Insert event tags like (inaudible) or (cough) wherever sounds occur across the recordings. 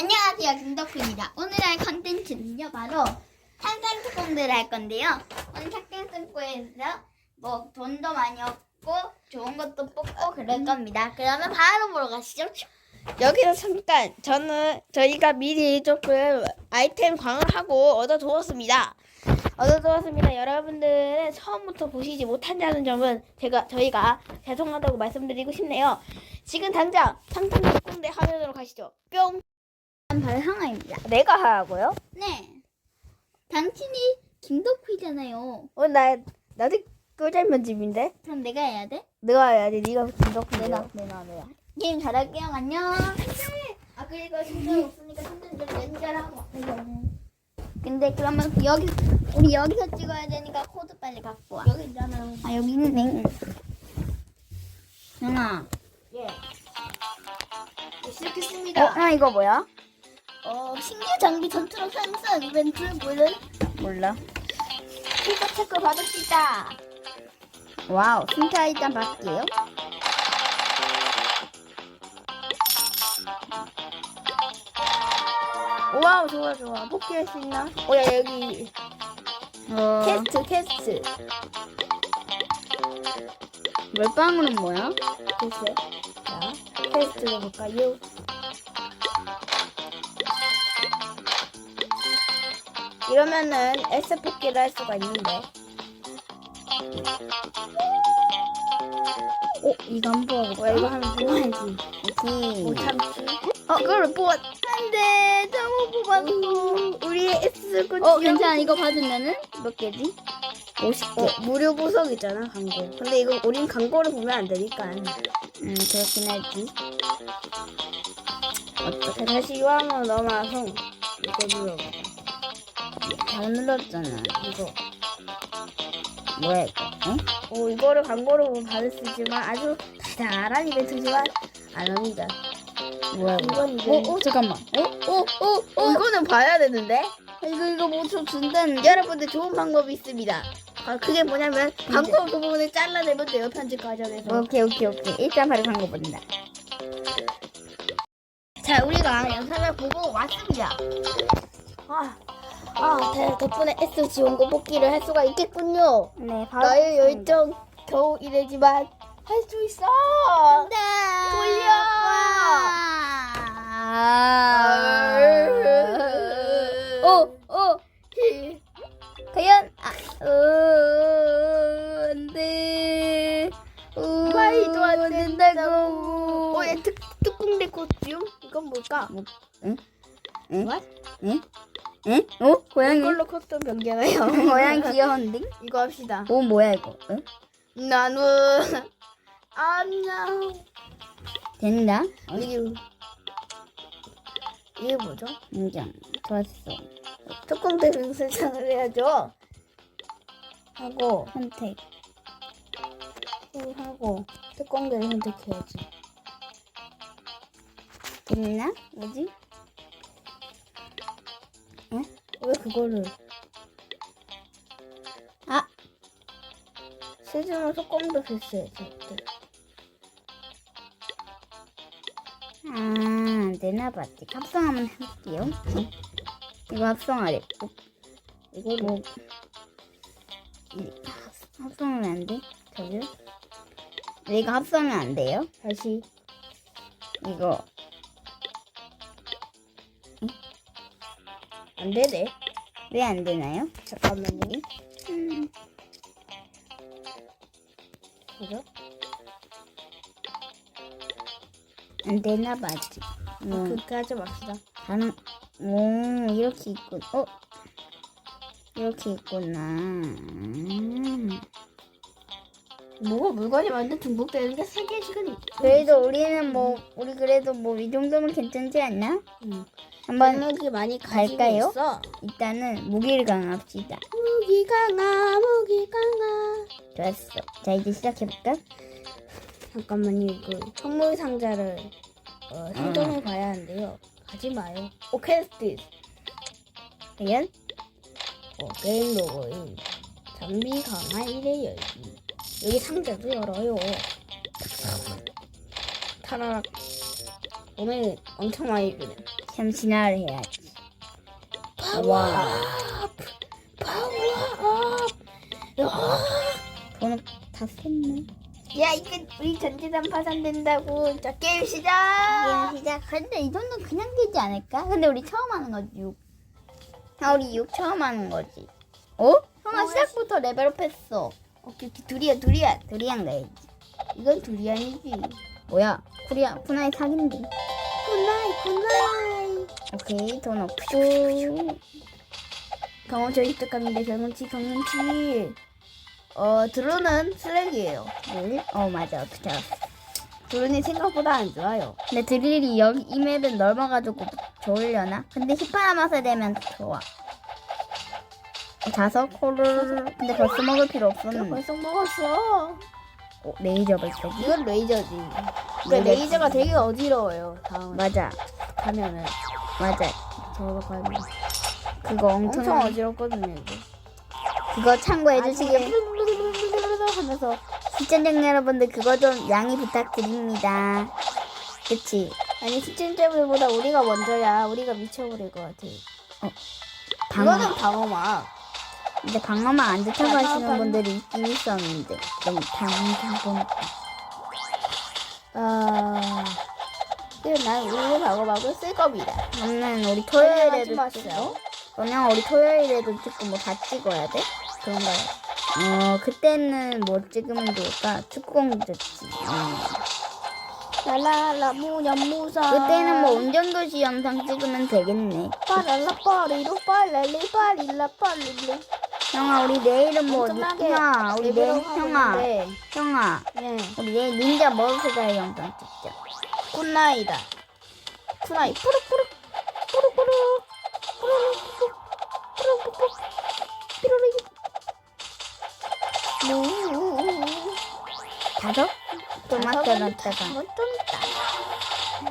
안녕하세요 김덕훈입니다 오늘 할 컨텐츠는요 바로 상상 특공들을 할 건데요 오늘 상상 특공에서 뭐 돈도 많이 얻고 좋은 것도 뽑고 그럴 겁니다 그러면 바로 보러 가시죠 여기서 잠깐 저는 저희가 미리 조금 아이템 광을하고 얻어두었습니다. 얻어두었습니다. 여러분들은 처음부터 보시지 못한다는 점은 제가 저희가 죄송하다고 말씀드리고 싶네요. 지금 당장 상상 특공대 화면으로 가시죠. 뿅. 바로 형아입니다 내가 하라고요? 네 당신이 김덕훈이잖아요 어, 나 나도 꿀잼 편집인데. 그럼 내가 해야 돼? 내가 해야지. 네가 김덕훈 내가 내가 내가. 게임 잘할게요 안녕 아 그리고 신경 없으니까 좀 연결하고 근데 그러면 여기 우리 여기서 찍어야 되니까 코드 빨리 갖고 와 여기 있잖아. 아 여기 있네 형아 예. 어, 시작했습니다. 아 이거 뭐야? 어 신규 장비 전투로 상승 이벤트 뭐는 몰라. 체크 체크 받읍시다 와우 진짜 일단 받을게요 와우 좋아 좋아. 복귀할 수 있나? 오 야 여기 어, 캐스트 캐스트. 물방울은 뭐야? 글쎄. 자, 테스트로 볼까요? 이러면은 S 뽑기를 할 수가 있는데. 오, 이거 한번 뽑아볼까? 이거 하면 뽑아야지. 오케이 못 참지. 어, 그걸 뽑았. 안 돼. 잘못 뽑았어. 우리 S 꽂어 괜찮아 이거 받으면은 몇 개지? 50개. 어, 무료 보석 있잖아, 광고. 근데 이거 우린 광고를 보면 안 되니까. 음 그렇긴 하지 어떻게 다시 요한으로 넘어와서 이거 눌러보자. 잘 눌렀잖아 이거. 뭐야 이거 어? 오, 이거를 광고로 받을 수 있지만 아주 달달한 이벤트지만 안 합니다. 뭐야 이건 이거 이제- 어? 어 잠깐만 어? 어? 어? 어? 이거는 봐야 되는데? 이거 이거 뭐좀 준다는데? 여러분들 좋은 방법이 있습니다. 아, 그게 뭐냐면 광고 그 부분을 잘라내면 돼요, 편집 과정에서. 오케이 오케이 오케이 일단 바로 광고 본다 자, 우리가 영상을 보고 왔습니다. 아, 아, 대- 덕분에 S 지원고 뽑기를 할 수가 있겠군요. 네 바로 나의 열정 겨우 이래지만 할 수 있어. 네. 돌려. 어, 어. 과연 아, 어, 안 돼. 어, 말도 안안 된다고. 어, 얘 특, 특공대 코스튬? 이건 뭘까? 뭐, 응? 응? What? 응? 응? 어? 고양이? 이걸로 커스텀 변경해요. 고양이 귀여운데? 이거 합시다. 어, 뭐야 이거? 응? 나는 (laughs) 안녕. 된다? 이게 이게 뭐죠? 인정. 좋았어. 특공대 설정을 해야죠. 하고 선택. 또 하고 특공대를 선택해야지. 됐나? 뭐지? 왜 그거를? 아! 세준은 특공대 패스해야지. 아, 안 되나 봤지. 합성하면 할게요. 이거 합성하래. 어, 이거 뭐, 합성하면 안 돼? 저기? 이거 합성이 안 돼요? 다시 이거, 안 되네. 왜 안 되나요? 잠깐만요. 음, 그죠? 안 되나 봐지. 뭐, 그렇게 하지 맙시다. 다른, 오, 이렇게 있군. 어? 이렇게 있구나. 음. 뭐가 물건이 완전 중복되는 게 세계 시간이. 그래도 우리는 뭐, 우리 그래도 뭐, 이 정도면 괜찮지 않나? 응. 한번 무기 많이 가지고 갈까요? 있어. 일단은 무기를 강 합시다. 무기 강아, 무기 강아. 좋았어. 자 이제 시작해볼까? 잠깐만요. 이거 선물 상자를 어, 선정해 봐야 하는데요. 가지 마요. 오 퀘스트. 과연? 어, 게임 로고인 장비 강화 1회 열기. 여기 상자도 열어요. 타라락. 오늘 엄청 많이 주네. 잠시나를 해야지. 파워업 파워업 돈다 썼네. 야 이게 우리 전재산 파산된다고 자 게임 시작 게임 시작. 근데 이 정도는 그냥 되지 않을까? 근데 우리 처음 하는 거지, 6. 아, 우리 6 처음 하는 거지. 어? 형아 어, 시작부터 레벨업 했어. 오케이 오케이 둘이야 둘이야 두리안 가야지. 이건 둘이 아니지 뭐야? 쿠리아, 쿠나이 사귄디. 굿나잇 굿나잇 오케이, 돈 없고. 경험치 획득합니다 경험치 경험치 어 드론은 쓰레기예요 물? 어, 맞아. 알았어. 드론이 생각보다 안 좋아요 근데 드릴이 여기 이 맵은 넓어가지고 좋으려나? 근데 18 남아서 되면 좋아. 어, 자석 호를 근데 벌써 먹을 필요 나 없었는데. 벌써 먹었어 어, 레이저 발사기? 이건 레이저지 근데 레이저. 레이저가 되게 어지러워요 다음 맞아, 가면은 맞아. 저거 가면 그거 엄청, 엄청 어지럽거든요 이게 그거 참고해 주시길 하면서 시청자 여러분들 그거 좀 양해 부탁드립니다. 그치? 아니 시즌제보다 우리가 먼저야 우리가 미쳐버릴 것 같아 방어. 이거는 방어막 근데 방어만 안 좋다고 방어, 하시는 방어. 분들이 있긴 있었는데 너무 아 근데 난 우리 방어막을 쓸 겁니다 그러면 우리 하지 토요일에도 마세요. 찍고 그러면 우리 토요일에도 찍고 뭐 다 찍어야 돼? 그런가요? 어 그때는 뭐 찍으면 좋을까? 축구공 좋지. 어. 라라라 무념무사 그때는 뭐 운전도시 영상 찍으면 되겠네. 빠랄라 빠리로 빨랄리 빠릴라 빨릴리 형아 우리 내일은 뭐 엄청나게 형아 우리 내일 레벨업 하고 형아 있는데, 형아 예 우리 내일 닌자 머스가의 영상 찍자. 굿나이다. 굿나이 뿌르뿌르 뿌르뿌르 뿌르뿌르 뿌르뿌르 삐루리 다섯? 토마토 넣다가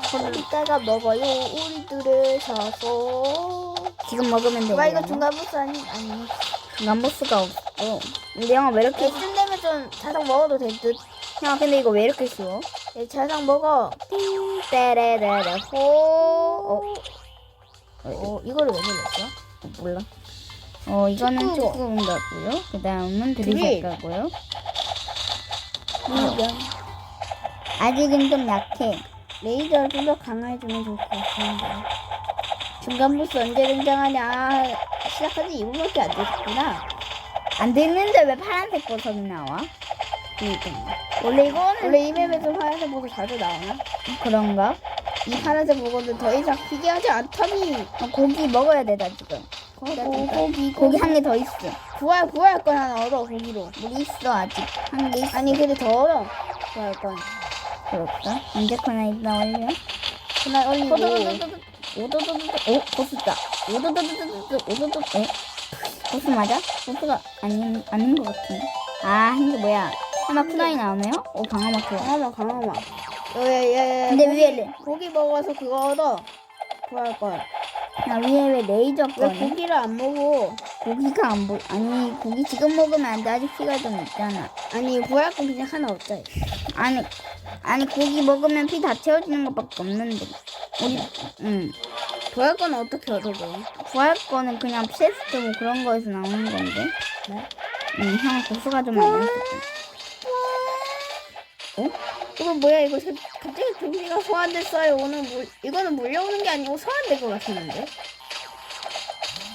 좀 있다 이따가 먹어요 우리들을 사서. 지금 먹으면 돼. 와 이거 중간 보스 아니 아니. 중간 보스가 없어. 근데 형아 왜 이렇게 이쯤 되면 좀 자석 먹어도 될 듯. 형아 근데 이거 왜 이렇게 쉬워? 예, 자석 먹어 떼레레레 호. 어, 어 이거를 왜 눌렀어? 몰라. 어 이거는. 축구공 같고요. 그 다음은. 드릴 같고요. 이거 아직은 좀 약해. 레이저를 좀 더 강화해주면 좋을 것 같은데 중간 보스 언제 등장하냐 아, 시작한 지 2분밖에 안 됐구나 안 됐는데 왜 파란색 보석이 나와? 그니까 원래 이거는 원래 이 맵에서 파란색 보스 자주 나오나? 그런가? 이 파란색 보고는 더 이상 희귀하지 않다니 어, 고기 먹어야 돼, 나 지금. 고기 고기 고기 한 개 더 있어. 구할 구할 건 하나 얻어 고기로 우리 있어, 아직. 한 개 있어. 아니 근데 더 얻어 구할 건 그럴까? 언제 거나 있다 올려? 그날 올리고 오도도도도, 오도도도도, 오, 보스다. 오도도도도도, 오도도, 에? 보스 맞아? 보스가 아닌, 아닌 것 같은데. 아, 이게 뭐야? 하나 쿠나이 나오네요? 오, 방어막 좋아. 강화마 강화마 예예예 근데 위에, 고기 먹어서 그거 얻어 구할 걸나 위에 왜 레이저 왜 거네? 고기를 안 먹어 고기가 안 보, 아니, 고기 지금 먹으면 안 돼. 아직 피가 좀 있잖아. 아니 구할 건 그냥 하나 얻자 아니, 아니, 고기 먹으면 피 다 채워지는 것밖에 없는데. 우리, 응. 구할 건 어떻게 얻어 줘 구할 거는 그냥 체스트 뭐 그런 거에서 나오는 건데. 네? 응, 형 고수가 좀 많이 있 어. 어? 이거 뭐야 이거 저- 갑자기 고기가 소환됐어요 오늘 물 이거는 물려오는 게 아니고 소환될 것 같았는데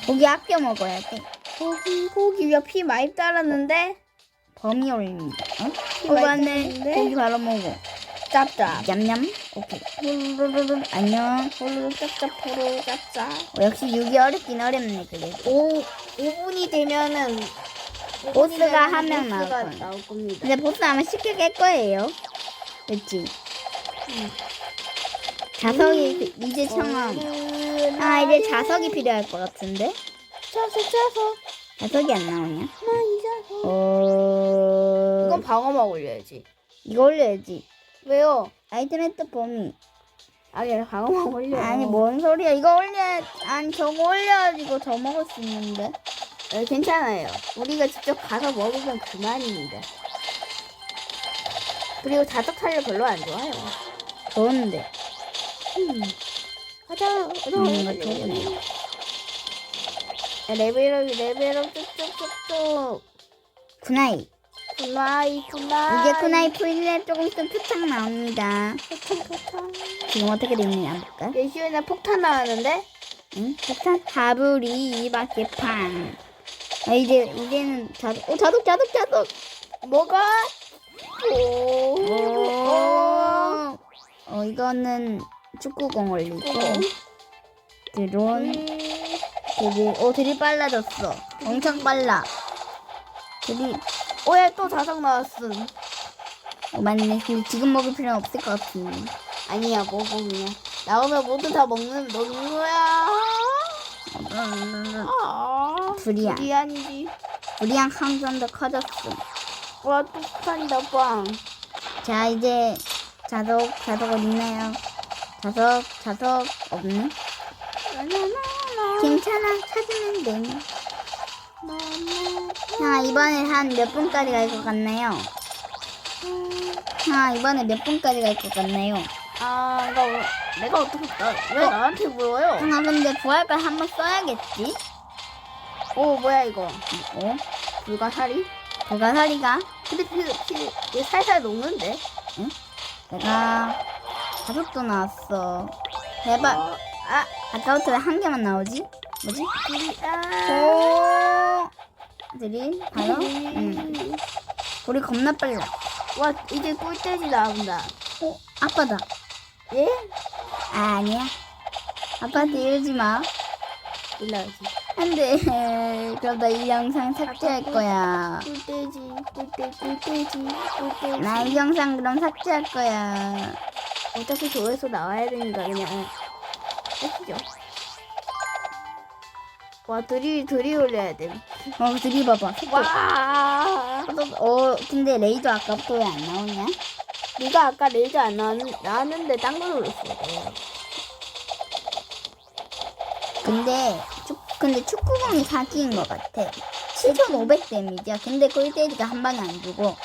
고기 아껴 먹어야 돼. 고기 고기가 피 많이 따랐는데 범위 올립니다. 어? 따랐는데 고기 바로 먹어. 짭짭 냠냠. 오케이. 후루루루루. 안녕. 호로 짭짭 호로 짭짭 어, 역시 6이 어렵긴 어렵네, 그래도. 오 5분이 되면은 보스가 한 명 나올 보스가 거예요. 나올 겁니다 근데 보스 아마 쉽게 깰 거예요. 그치? 응. 자석이 그- 이제 청함. 아, 이제 자석이 필요할 것 같은데? 자석 자석 자석이 안 나오냐? 나 이 자석 어... 이건 방어막 올려야지 이거 올려야지. 왜요? 아이템 획득 범위. 아얘 방어막 올려 아니 뭔 소리야? 이거 올려 아니 저거 올려야지 이거 더 먹을 수 있는데. 네, 괜찮아요. 우리가 직접 가서 먹으면 그만입니다. 그리고 자석 탈려 별로 안 좋아요. 좋은데. 음. 가자. 가자. 음, 좋네요. 레벨업 레벨업 쭉쭉쭉쭉. 쿠나이. 굿나잇 굿나잇. 이제 쿠나이 풀리에 조금 있으면 표창 나옵니다. 포탄 포탄. 지금 어떻게 됐는지 안 볼까? 예시원에 폭탄 나왔는데? 응? 표창 하부리 이밖에 팡. 아, 이제 이제는 자독. 오 자독 자독 자독. 뭐가? 오. 오. 어 이거는 축구공 올리고 드론 드릴 오 드릴 빨라졌어. 엄청 빨라. 드릴 오야 또 자석 나왔음. 어, 맞네. 지금 먹을 필요는 없을 것 같은데. 아니야 먹어 그냥. 나오면 모두 다 먹는 먹는 거야. 아. 두리안. 두리안이지. 우리랑 항상 더 커졌어. 와또 폭탄이다 빵. 자 이제 자석 자석 어디 있나요? 자석 자석 없네. 괜찮아 찾으면 돼. 자 이번에 한 몇 분까지 갈 것 같나요? 자 이번에 몇 분까지 갈 것 같나요? 아, 나 왜- 내가 어떻게 나, 왜 어? 나한테 물어요? 아 근데 부활걸 한번 써야겠지? 오 뭐야 이거? 어? 불가사리? 불가사리가 근데 그, 그, 그 살살 녹는데? 내가 자석도 나왔어. 대박. 어, 아, 아까부터 왜 한 개만 나오지? 뭐지? 둘이 아. 오. 들이 바로? 응. 음. 우리 겁나 빨라. 와 이제 꿀돼지 나온다. 어? 아빠다. 예? 아, 아니야. 아빠한테 이러지 마. 일러야지. 안 돼. 그럼 나 이 영상 삭제할 거야. 꿀돼지, 꿀돼지, 꿀돼지, 꿀돼지. 나 이 영상 그럼 삭제할 거야. 어차피 조회수 나와야 되니까 그냥 해주죠. 와 드리 드리 올려야 돼. 어, 들이 봐봐. 와. 어, 근데 레이저 아까부터 왜 안 나오냐? 네가 아까 레이저 안 나왔, 나왔는데 딴 거 눌렀어. 근데, 축, 근데 축구공이 사기인 것 같아. 7,500 데미지야. 근데 꿀돼지가 한 방에 안 죽어.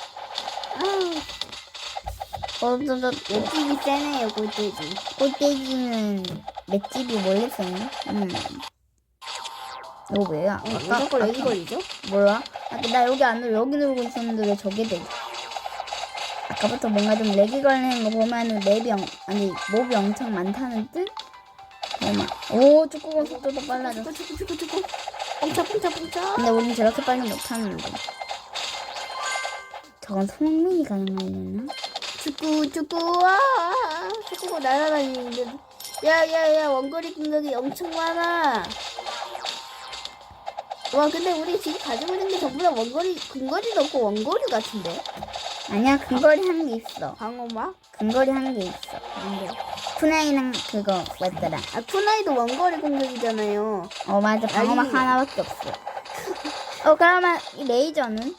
어, 저, 저, 맷집이 세네요 꿀돼지. 꿀돼지는 맷집이 원래 세네. 음. 이거 왜야? 어, 왜 자꾸 렉이 걸리죠? 뭐야? 아, 나 여기 안 누르, 여기 누르고 있었는데 왜 저게 돼? 아까부터 뭔가 좀 렉이 걸리는 거 보면은 맵이 엄, 아니 몹이 엄청 많다는 뜻? 설마. 오 축구공 속도도 빨라졌어. 축구 축구 축구. 뻥차. 근데 우린 저렇게 빨리 못하는데. 저건 손흥민이 가능하려나? 축구 축구 와 축구가 날아다니는데. 야 야 야 원거리 공격이 엄청 많아. 와 근데 우리 지금 가지고 있는 게 전부 다 원거리 근거리도 없고 원거리 같은데. 아니야 근거리 한게 있어. 방어막? 근거리 한게 있어. 뭔데? 쿠나이는 그거 뭐였더라? 아 쿠나이도 원거리 공격이잖아요. 어 맞아 방어막 아니. 하나밖에 없어. 어 그러면 이 레이저는?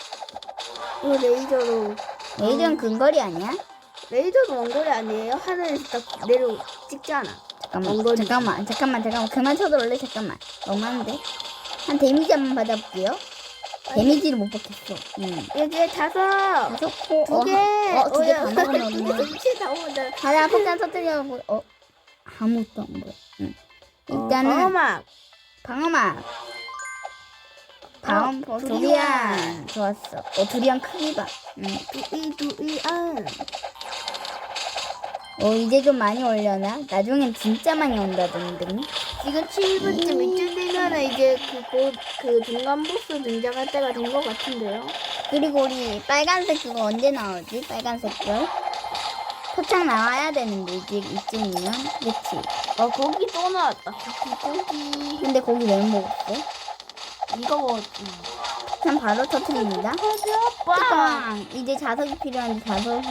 이거 레이저로 레이저는 근거리 아니야? 레이저도 원거리 아니에요? 하늘에서 딱 내려 찍잖아. 잠깐만. 잠깐만, 잠깐만, 잠깐만. 그만 쳐들올래? 잠깐만. 너무한데? 한 데미지 한번 받아볼게요. 데미지를 못 받겠어. 응. 여기에 다섯, 다섯 코. 두 개. 어, 두개 야, 다 먹어놓네. 동시에 다 먹었다. 가자, 폭탄 터뜨려고. 어? 아무것도 안 보여. 응. 일단은 방어막. 방어막. 방어, 어, 두리안. 좋았어. 어, 두리안 크기 봐. 응. 두이 두이 안. 어, 이제 좀 많이 올려나? 나중엔 진짜 많이 온다던데. 지금 7분쯤 이쯤 되면은 이제 그그 그 중간 보스 등장할 때가 된 것 같은데요. 그리고 우리 빨간색 그거 언제 나오지? 빨간색 거? 표창 나와야 되는데 이제 이쯤이면 그치? 아 고기 또 나왔다. 고기 고기. 근데 거기 왜 먹었어? 이거 먹었지. 참 바로 터트립니다. 아빠. 잠깐 이제 자석이 필요한데 자석이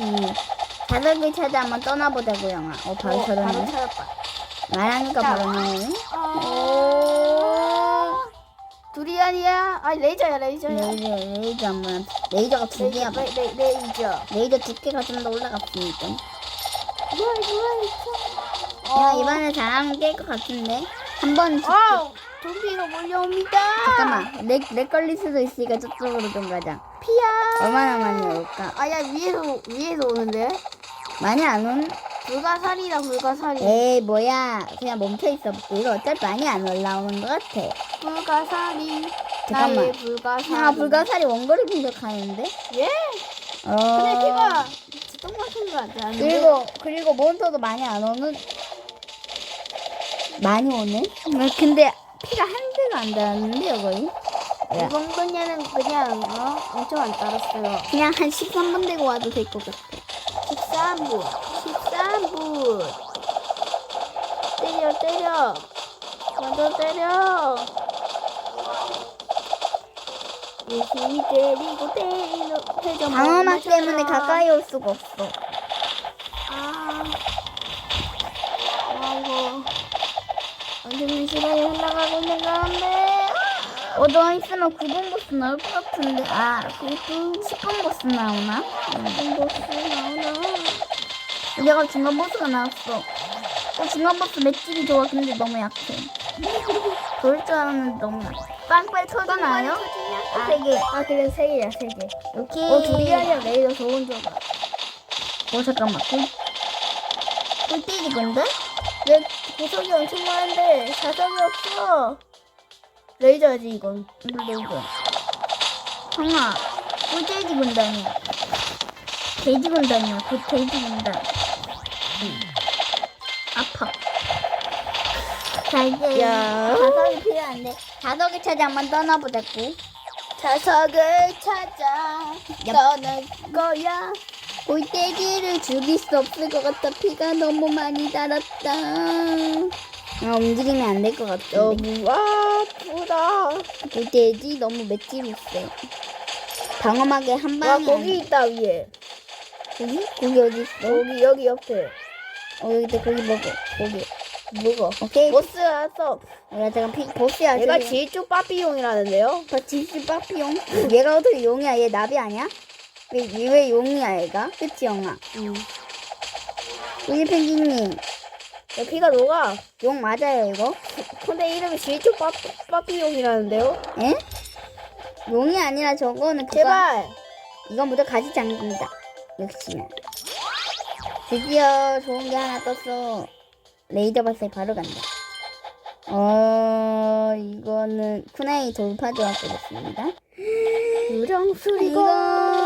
자석을 찾아 한번 떠나보자고 영아. 어 바로 어, 바로 저러네. 찾았다. 말하니까 자. 바로 나오네. 오. 두리안이야? 아 레이저야 레이저야. 레이저 레이저 한번 레이저가 두 개야. 봐. 레, 레, 레이저. 레이저 두 개가 좀 더 올라갔으니까. 뭐야 뭐야 이거. 야 이번에 잘하면 깰 것 같은데 한번 아 좀비가 몰려옵니다. 잠깐만 렉, 렉 걸릴 수도 있으니까 저쪽으로 좀 가자 피야. 얼마나 많이 올까 아야 위에서 위에서 오는데. 많이 안 온? 불가사리다 불가사리. 에이 뭐야 그냥 멈춰있어 이거 어차피 많이 안 올라오는 것 같아 불가사리. 잠깐만. 나의 불가사리. 아 불가사리 원거리 공격하는데? 예? 어... 근데 피가 지똥 같은 거 같지 않은데? 그리고 그리고 몬스터도 많이 안 오는 많이 오네? 뭐, 근데 피가 한 대가 안 달았는데요 거의? 야, 이번 분야는 그냥 어? 엄청 안 따랐어요. 그냥 한 13분 되고 와도 될 것 같아 13분. 13분. 때려 때려. 먼저 때려. 열심히 때리고 때리고 회전 방어막 때문에 가까이 올 수가 없어 아. 아이고. 완전 시간이 흘러가고 있는 가운데. 어, 너 있으면 9분 보스 나올 것 같은데. 아, 9분, 10분 보스 나오나? 무슨 보스 나오나? 내가 중간 보스가 나왔어. 어, 중간 보스 맷집이 좋아. 근데 너무 약해. 좋을 줄 알았는데 너무 약해. 빵빨 터지나요? 아, 세 개. 아 그래 세 개야 세 개. 이렇게. 어 둘이 아니라 레이더 좋은 줄 알아. 어, 잠깐만. 꿀, 꿀띠지, 근데? 내 보석이 엄청 많은데 자석이 없어. 레이저지 이건. 이거. 형아, 꿀돼지 군단이야. 돼지 군단이야. 그 돼지 군단. 응. 아파. 자, 이제 야. 자석이 필요한데. 자석을 찾아 한번 떠나보자고. 자석을 찾아 얍. 떠날 거야. 꿀돼지를 죽일 수 없을 것 같다. 피가 너무 많이 달았다. 아, 움직이면 안 될 것 같은데. 너무 아프다. 꿀돼지 너무 맷집이 있어요. 방어막에 한 와 방에. 거기 있다 위에. 고기? 고기 어디 있어? 여기 여기 옆에. 어, 여기 있다. 고기 먹어. 고기. 먹어. 오케이. 보스 왔어. 야, 잠깐 피, 보스야. 얘가 저기. 질주 빠삐용이라는데요. 저 집시 빠삐용. 얘가 어떻게 용이야? 얘 나비 아니야? 왜, 얘왜 용이야, 얘가? 그치, 영아? 응. 우리 펭귄님, 야, 피가 녹아. 용 맞아요, 이거? 근데 이름이 질주 빠, 빠삐용이라는데요. 에? 용이 아니라 저거는. 제발. 이건 무조건 가지 장입니다. 역시나. 드디어 좋은 게 하나 떴어. 레이저 발사에 바로 간다. 어, 이거는 쿠나이 돌파조합 되겠습니다. 유령 이거 수리고. 와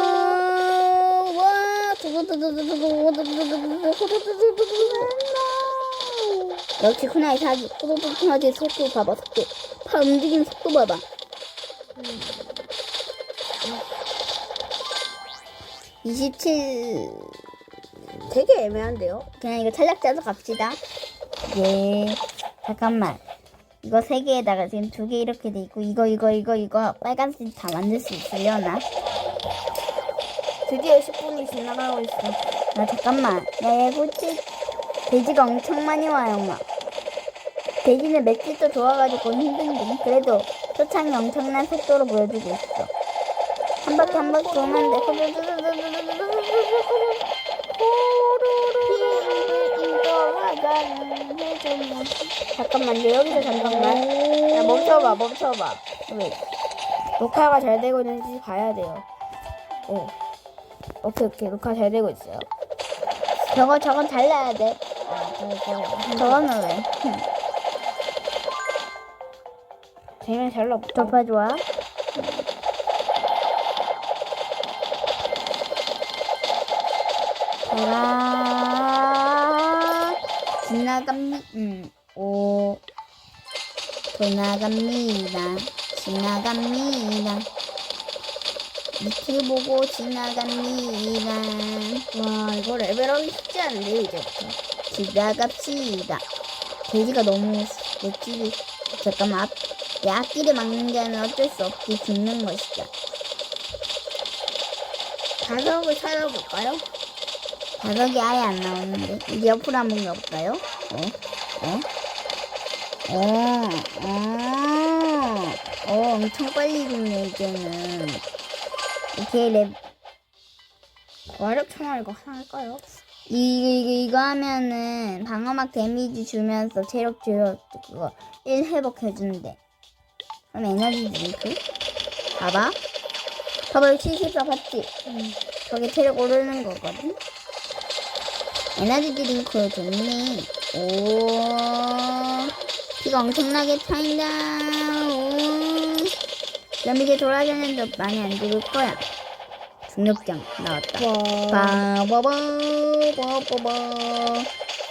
역시 쿠나이 사기 하지 속도 봐봐 속도. 팔 움직이는 속도 봐봐. (27) 되게 애매한데요. 그냥 이거 탈락 짜서 갑시다. 예. 잠깐만. 이거 세 개에다가 지금 두 개 이렇게 돼 있고 이거 이거 이거 이거 빨간색 다 만들 수 있으려나? 드디어 10분이 지나가고 있어. 나 잠깐만. 야, 얘 꿀집 돼지가 엄청 많이 와요, 엄마. 돼지는 맷집도 좋아가지고 힘든데 그래도 표창이 엄청난 속도로 보여주고 있어. 한 바퀴 한 바퀴 돼. 잠깐만요. 여기서 잠깐만. 야, 멈춰봐, 멈춰봐. 왜? 녹화가 잘 되고 있는지 봐야 돼요. 어. 오케이, 오케이. 녹화 잘 되고 있어요. 저거 저건 잘라야 돼. 저거는 왜? 되면 잘 넣어. 접어 좋아. 돌아 지나갑니다. 음, 오 돌아갑니다. 지나갑니다. 밑을 보고 지나갑니다. 와, 이거 레벨업이 쉽지 않네, 이제부터. 지나갑시다. 돼지가 너무 맷집이 잠깐만 앞, 내 앞길을 막는 데는 어쩔 수 없이 죽는 것이다. 자석을 찾아볼까요? 자석이 아예 안 나오는데 이제 옆으로 한번 가볼까요? 어? 어? 어? 어? 어 엄청 빨리 죽네 이제는 이렇게 랩 와력 청아 이거 하나 할까요? 이거 이거 이거 하면은 방어막 데미지 주면서 체력 줄여 그거 1 회복해준대. 그럼 에너지 드링크? 봐봐. 봐봐 74 봤지? 응. 저게 체력 오르는 거거든. 에너지 드링크 좋네. 오. 피가 엄청나게 차인다. 오. 그럼 이게 돌아다니는데 많이 안 죽을 거야. 중력장 나왔다. 빠바바 빠바바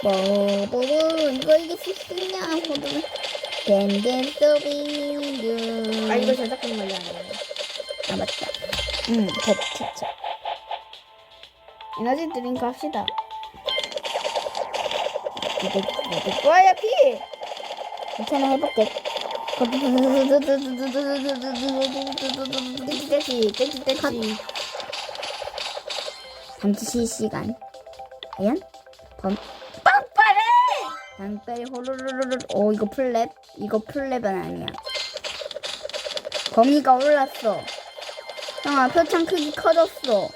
빠바바 이거 이게 실수냐 호두 댄댄 서빙 아 이거 저작권 관리 안 해. 아 맞다 응 버티자 에너지 드링크 합시다. 이거 이거 뭐야 피? 괜찮아 해볼게 떼지 떼지. 잠시 실시간 과연 범. 장빨이 호로로로로. 오 이거 플랩? 이거 플랩은 아니야. 범위가 올랐어. 형아 표창 크기 커졌어.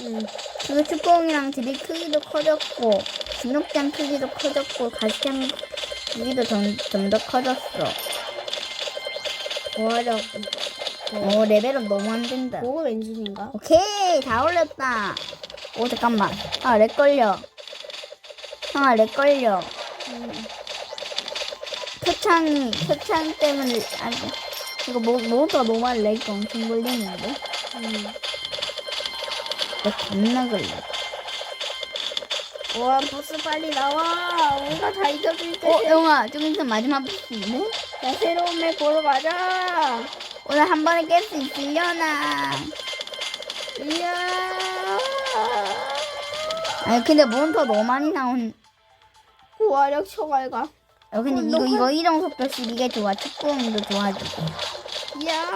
응. 그 뚜껑이랑 드릴 크기도 커졌고 중력장 크기도 커졌고 가시장 크기도 좀더 커졌어. 뭐하려? 오 레벨업 너무 안 된다. 고급 엔진인가? 오케이 다 올렸다. 오 잠깐만. 아렉 걸려. 형아 렉 걸려 표창이 표창 때문에 아니 이거 뭐 뭐가 너무 렉이 엄청 걸리는데 응. 렉 겁나 걸려 와 버스 빨리 나와. 우리가 다 이겨줄 때. 어 영아 저기서 마지막 보스인데 자 새로운 맵 보러 가자. 오늘 한 번에 깰 수 있으려나 이야. 아니 근데 몬스터 너무 많이 나온 고화력 초발가. 어 근데 어, 이거 너무- 이거 이동 속도씩 이게 좋아 축구공도 좋아지고 이야.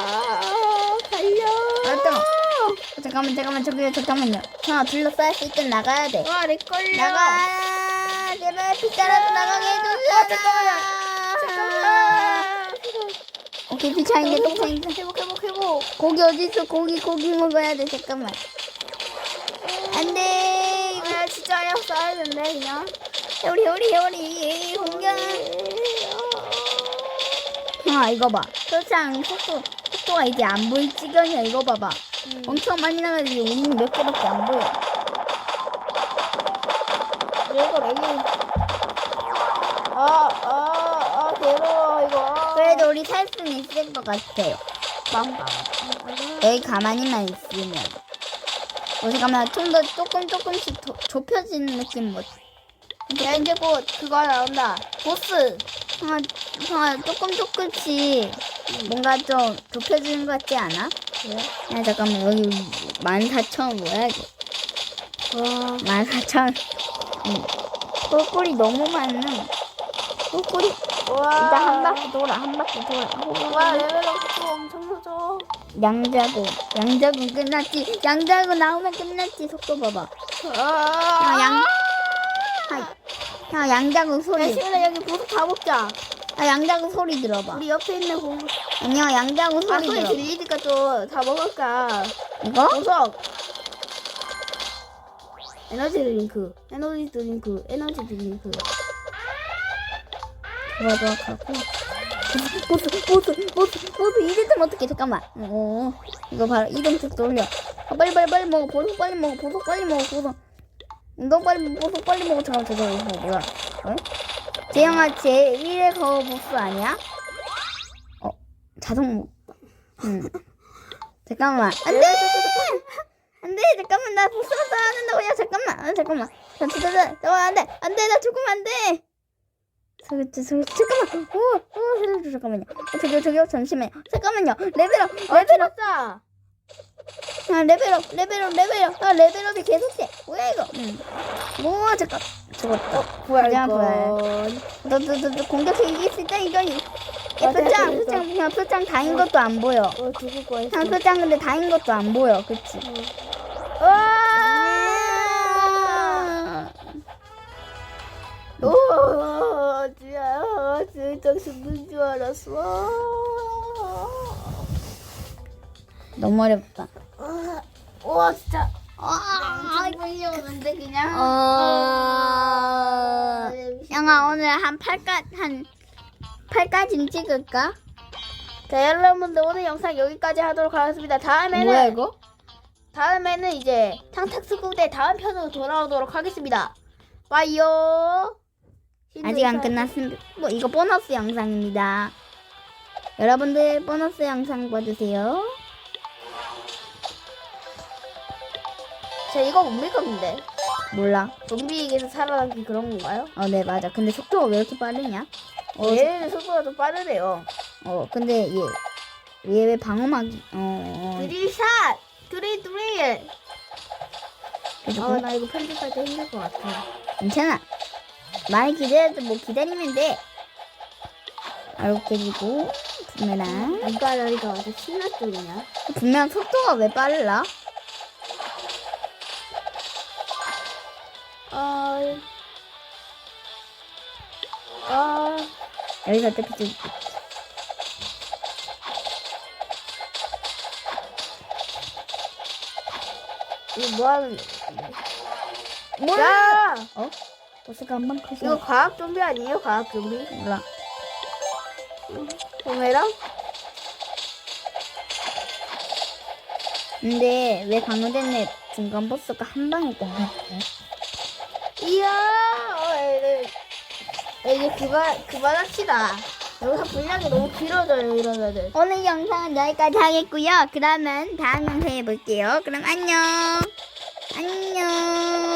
달려. 아 뜨거 어, 잠깐만 잠깐만 저기 잠깐만요 형아 둘러싸일 수 있게 나가야 돼 와, 렉 걸려. 나가 제발 피자라도 나가게 해주세요 어, 잠깐만. 잠깐만. 오케이 피차인데 똥차인데 회복, 회복, 회복. 고기 어딨어 고기 고기 먹어야 돼 잠깐만 안돼 아, 진짜 그냥 쏴야 된대, 그냥. 해오리 해오리 해오리 공격 형아 이거 봐 표창 속도 속도가 이제 안 보일 지경이야 이거 봐봐 음. 엄청 많이 나가지고 우리는 몇 개밖에 안 보여 이거 렉이. 아, 아, 아, 괴로워, 이거. 그래도 우리 살 수는 있을 것 같아 빵빵. 여기 가만히만 있으면 어 잠깐만 좀더 조금 조금씩 더 좁혀지는 느낌 뭐 야, 이제 곧 그거 나온다. 보스. 형아 형아 조금 조금씩 뭔가 좀 좁혀지는 것 같지 않아? 그래? 야 잠깐만 여기 14,000 뭐야 이거 와. 14,000 응. 꿀꿀이 너무 많음 꿀꿀이 와. 일단 한 바퀴 돌아 한 바퀴 돌아 와, 레벨업 또 엄청 늦어. 양자구 양자구 끝났지 양자구 나오면 끝났지 속도 봐봐 아, 야, 양- 야 양자구 야, 소리. 시민아, 여기 보스 다 먹자. 야 양자구 소리 들어봐. 우리 옆에 있는 공, 아니야 양자구 아, 소리 소리 들어 들리니까 또 다 먹을까. 이거? 보석. 에너지 드링크, 에너지 드링크, 에너지 드링크. 좋아 가고 보스 보스 보스 보스 이랬으면 어떡해. 잠깐만. 어 이거 바로 이동 속도 올려. 아, 빨리 빨리 빨리 먹어. 보석 빨리 먹어. 보석 빨리 먹어. 보석 너 빨리 보석 빨리 먹어 잠깐만 저거 이거 뭐야? 어? 재영아 제 1의 거 보스 아니야? 어 자동 목 응. 잠깐만. 안 돼! 안 돼! 잠깐만 나 보스 안 된다고 야 잠깐만. 아, 잠깐만. 잠깐만 안 돼. 안 돼. 나 죽으면 안 돼. 저기 저 저기 잠깐만. 오 오 살려줘. 잠깐만요. 어, 저기요 저기요. 잠시만요. 잠깐만요. 레벨업. 레벨업. 자 아 레벨업 레벨업 레벨업. 아 레벨업이 계속 돼. 뭐야 이거? 응 뭐 잠깐. 죽었다. 뭐야 이거. 너너너 공격해. 이길 수 있다 이거 이 아, 표창. 표창 그냥 표창 다인 것도 안 보여. 어 죽을 거야. 그냥 표창 근데 다인 것도 안 보여. 그치? 와. 오, 진짜 진짜 죽는 줄 알았어. 너무 어렵다 아, 와 진짜. 아 걸려오는데 그냥. 어... 영아 오늘 한 8까 한 8까지는 찍을까? 자 여러분들 오늘 영상 여기까지 하도록 하겠습니다. 다음에는 뭐야 이거? 다음에는 이제 탕탁스국대 다음 편으로 돌아오도록 하겠습니다. 빠이요. 아직 안 끝났습니다. 뭐 이거 보너스 영상입니다. 여러분들 보너스 영상 봐주세요. 저 이거 근데? 몰라. 좀비에게서 살아남기 그런 건가요? 어, 네 맞아. 근데 속도가 왜 이렇게 빠르냐? 어, 얘는 속도가 좀 빠르네요. 어 근데 얘 얘 왜 방어막이? 어, 어. 드릴샷! 드릴 드릴! 그리고 아, 나 이거 편집할 때 힘들 것 같아. 괜찮아. 많이 기다려도 뭐 기다리면 돼. 아이고 그리고 부메랑 누가 나니까 완전 신났죠, 그냥. 분명 속도가 왜 빨라? 아, 아, 여기서 어떻게 좀 이거 뭐 하는, 뭐야? 야! 어? 보스가 한번 커서 이거 과학 좀비 아니에요? 과학 좀비? 몰라. 보메랑? 근데 왜 강화됐네 중간 보스가 한 방에 끝났어? 이야! 어, 이제 그만, 그만합시다. 여기서 분량이 너무 길어져요, 이러면은. 오늘 영상은 여기까지 하겠고요. 그러면 다음 영상에 볼게요. 그럼 안녕. 안녕.